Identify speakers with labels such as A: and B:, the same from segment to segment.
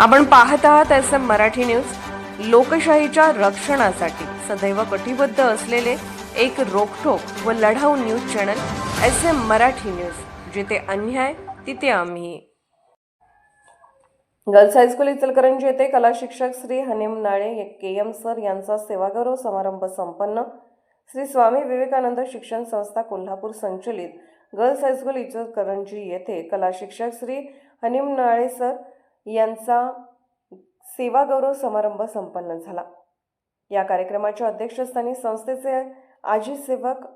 A: आपण पाहत आहात एस एम मराठी न्यूज. लोकशाहीच्या रक्षणासाठी सदैव कटिबद्ध असलेले एक रोखोक व लढाऊ news channel S M Marathi news. जिथे अन्याय तिथे आम्ही. गर्ल्स हायस्कूल इचलकरंजी येथे कला शिक्षक Shri Hanim Nale K M sir यांचा सेवागौरव समारंभ संपन्न. श्री स्वामी विवेकानंद शिक्षण संस्था कोल्हापूर संचलित. गर्ल्स हायस्कूल इचलकरंजी येथे कला शिक्षक श्री हनीम नाळे सर यांचा सेवागौरव समारंभ संपन्न झाला. या कार्यक्रमाच्या अध्यक्षस्थानी संस्थेचे आजी सेवक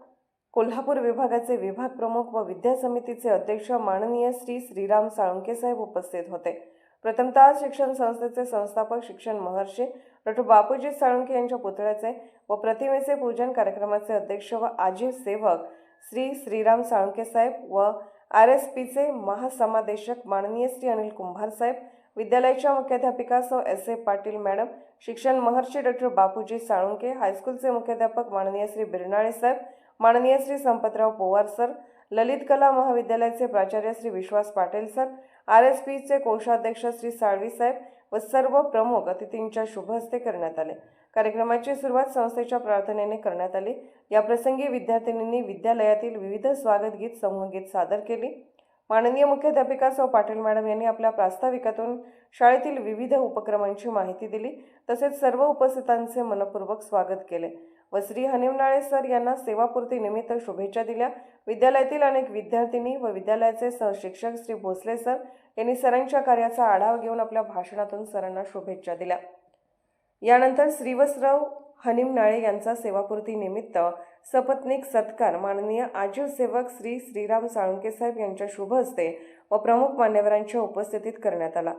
A: कोल्हापूर विभागाचे विभाग प्रमुख व विद्या समितीचे अध्यक्ष माननीय श्री श्रीराम साळुंके साहेब उपस्थित होते. प्रथमतः शिक्षण संस्थेचे संस्थापक शिक्षण महर्षी डॉक्टर बापूजी साळुंके यांच्या पुतळ्याचे व प्रतिमेचे पूजन कार्यक्रमाचे अध्यक्ष व आजी सेवक श्री श्रीराम साळुंके साहेब व आर एस पीचे महासमादेशक माननीय श्री अनिल कुंभार साहेब विद्यालयाच्या मुख्याध्यापिका सौ एस ए पाटील मॅडम शिक्षण महर्षी डॉक्टर बापूजी साळुंके हायस्कूलचे मुख्याध्यापक माननीय श्री बिरनाळे साहेब माननीय श्री संपतराव पोवार सर ललित कला महाविद्यालयाचे प्राचार्य Shri Vishwas Patil sir R S पीचे कोषाध्यक्ष श्री साळवी साहेब व सर्व प्रमुख अतिथींच्या शुभ हस्ते करण्यात आले. कार्यक्रमाची सुरुवात संस्थेच्या प्रार्थनेने करण्यात आली. या प्रसंगी विद्यार्थिनींनी विद्यालयातील विविध स्वागत गीत समूहगीत सादर केली. माननीय मुख्याध्यापिका सौ पाटील मॅडम यांनी आपल्या प्रास्ताविकातून शाळेतील विविध उपक्रमांची माहिती दिली. तसेच सर्व उपस्थितांचे मनपूर्वक स्वागत केले. व श्री हनिमनाळे सर यांना सेवापूर्ती निमित्त शुभेच्छा दिल्या. विद्यालयातील अनेक विद्यार्थिनी व विद्यालयाचे सहशिक्षक श्री भोसले सर यांनी सरांच्या कार्याचा आढावा घेऊन आपल्या भाषणातून सरांना शुभेच्छा दिल्या. यानंतर श्रीवसराव हनिमनाळे यांचा सेवापूर्ती निमित्त सपत्नीक सत्कार माननीय आजीव सेवक श्री श्रीराम साळुंके साहेब यांच्या शुभ हस्ते व प्रमुख मान्यवरांच्या उपस्थितीत करण्यात आला.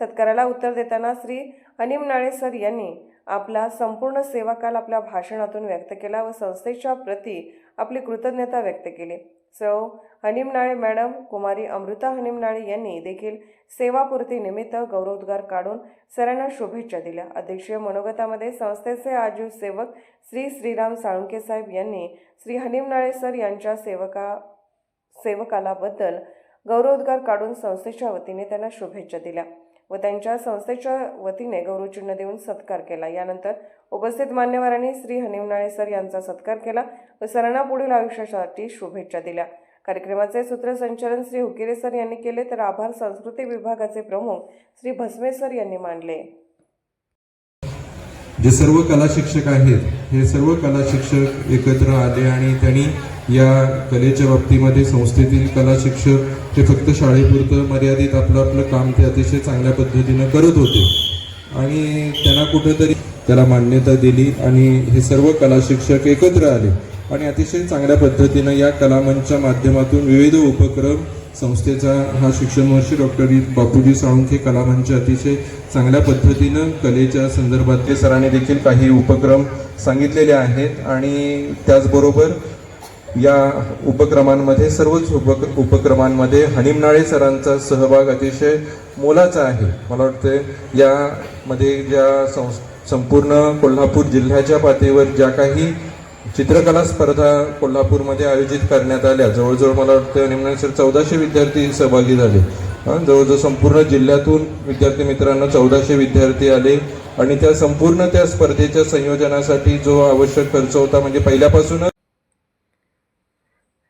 A: सत्काराला उत्तर देताना श्री अनिम नाळे सर यांनी आपला संपूर्ण सेवाकाल आपल्या भाषणातून व्यक्त केला व संस्थेच्या प्रती आपली कृतज्ञता व्यक्त केली. सौ हनिमनाळे मॅडम कुमारी अमृता हनिमनाळे यांनी देखील सेवापूर्ती निमित्त गौरवोद्गार काढून सरांना शुभेच्छा दिल्या. अध्यक्षीय मनोगतामध्ये संस्थेचे आजीव सेवक श्री श्रीराम साळुंके साहेब यांनी श्री हनिमनाळे सर यांच्या सेवका सेवकालाबद्दल गौरवोद्गार काढून संस्थेच्या वतीने त्यांना शुभेच्छा दिल्या. व त्यांच्या संस्थेच्या वतीने गौरवचिन्ह देऊन सत्कार केला. यानंतर उपस्थित मान्यवरांनी श्री हनीमनाळे सर यांचा सत्कार केला व सरांना पुढील आयुष्यासाठी शुभेच्छा दिल्या. कार्यक्रमाचे सूत्रसंचालन श्री हुकिरे सर यांनी केले तर आभार संस्कृती विभागाचे प्रमुख श्री भस्मे सर यांनी मांडले
B: जे सर्व कला शिक्षक आहेत हे सर्व कला शिक्षक एकत्र आले आणि त्यांनी या कलेच्या बाबतीमध्ये संस्थेतील कला शिक्षक ते फक्त शाळेपुरतं मर्यादित आपलं आपलं काम ते अतिशय चांगल्या पद्धतीनं करत होते. आणि त्यांना कुठेतरी त्याला मान्यता दिली आणि हे सर्व कला शिक्षक एकत्र आले. आणि अतिशय चांगल्या पद्धतीनं या कलामंचच्या माध्यमातून विविध उपक्रम संस्थेचा हा शिक्षण वर्ष डॉक्टर बापूजी साळुंखे कलामंच अतिशय चांगल्या पद्धतीनं कलेच्या संदर्भातले सरांनी देखील काही उपक्रम सांगितलेले आहेत. आणि त्याचबरोबर या उपक्रमांमध्ये सर्वच उपक उपक्रमांमध्ये हनिमनाळे सरांचा सहभाग अतिशय मोलाचा आहे. मला वाटतं यामध्ये ज्या संस संपूर्ण कोल्हापूर जिल्ह्याच्या पातळीवर ज्या काही चित्रकला स्पर्धा कोल्हापूरमध्ये आयोजित करण्यात आल्या जवळजवळ मला वाटतं निम्न सर चौदाशे विद्यार्थी सहभागी झाले. जवळजवळ संपूर्ण जिल्ह्यातून विद्यार्थी मित्रांनो चौदाशे विद्यार्थी आले आणि त्या संपूर्ण त्या स्पर्धेच्या संयोजनासाठी जो आवश्यक खर्च होता म्हणजे पहिल्यापासूनच